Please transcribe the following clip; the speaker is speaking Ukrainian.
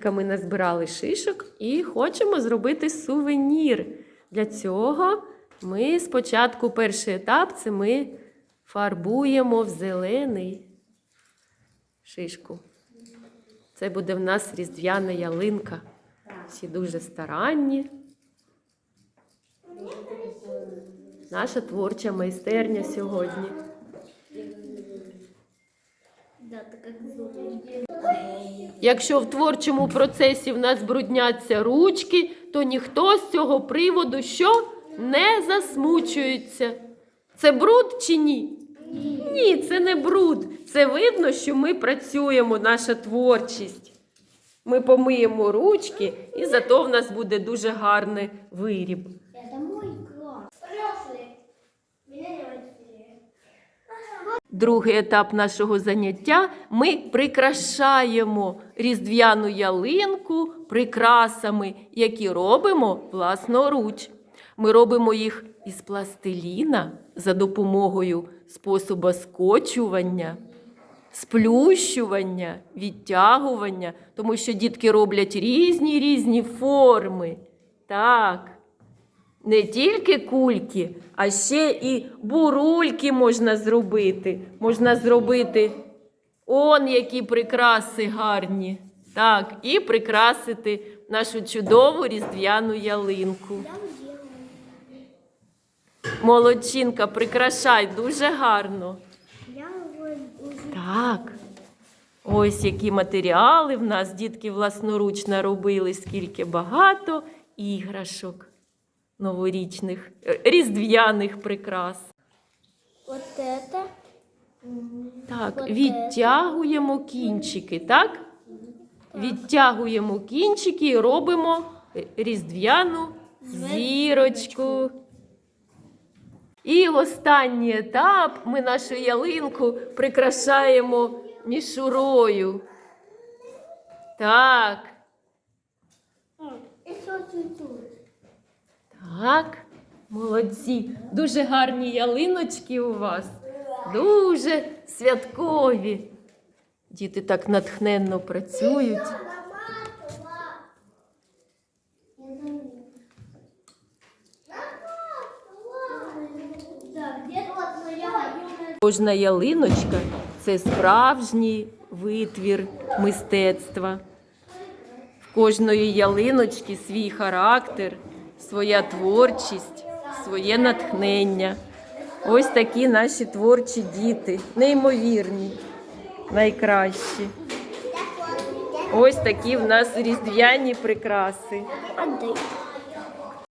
дітками назбирали шишок і хочемо зробити сувенір. Для цього ми спочатку перший етап це ми фарбуємо в зелений шишку. Це буде в нас різдвяна ялинка. Всі дуже старанні. Наша творча майстерня сьогодні. Якщо в творчому процесі в нас брудняться ручки, то ніхто з цього приводу що не засмучується. Це бруд чи ні? Ні, це не бруд. Це видно, що ми працюємо, наша творчість. Ми помиємо ручки, і зато в нас буде дуже гарний виріб. Другий етап нашого заняття ми прикрашаємо різдвяну ялинку прикрасами, які робимо власноруч. Ми робимо їх із пластиліна за допомогою способу скочування, сплющування, відтягування, тому що дітки роблять різні різні форми. Так. Не тільки кульки, а ще і бурульки можна зробити. Можна зробити он які прикраси гарні. Так, і прикрасити нашу чудову різдвяну ялинку. Молодчинка, прикрашай дуже гарно. Так. Ось які матеріали в нас дітки власноручно робили, скільки багато іграшок новорічних, е, різдвяних прикрас. Вот это. Так, відтягуємо кінчики, так? Відтягуємо кінчики і робимо різдвяну зірочку. І останній етап ми нашу ялинку прикрашаємо мішурою. Так, И что тут? Так, молодці. Дуже гарні ялиночки у вас. Дуже святкові. Діти так натхненно працюють. Кожна ялиночка це справжній витвір мистецтва. В кожної ялиночки свій характер, своя творчість, своє натхнення. Ось такі наші творчі діти, неймовірні, найкращі. Ось такі в нас різдвяні прикраси.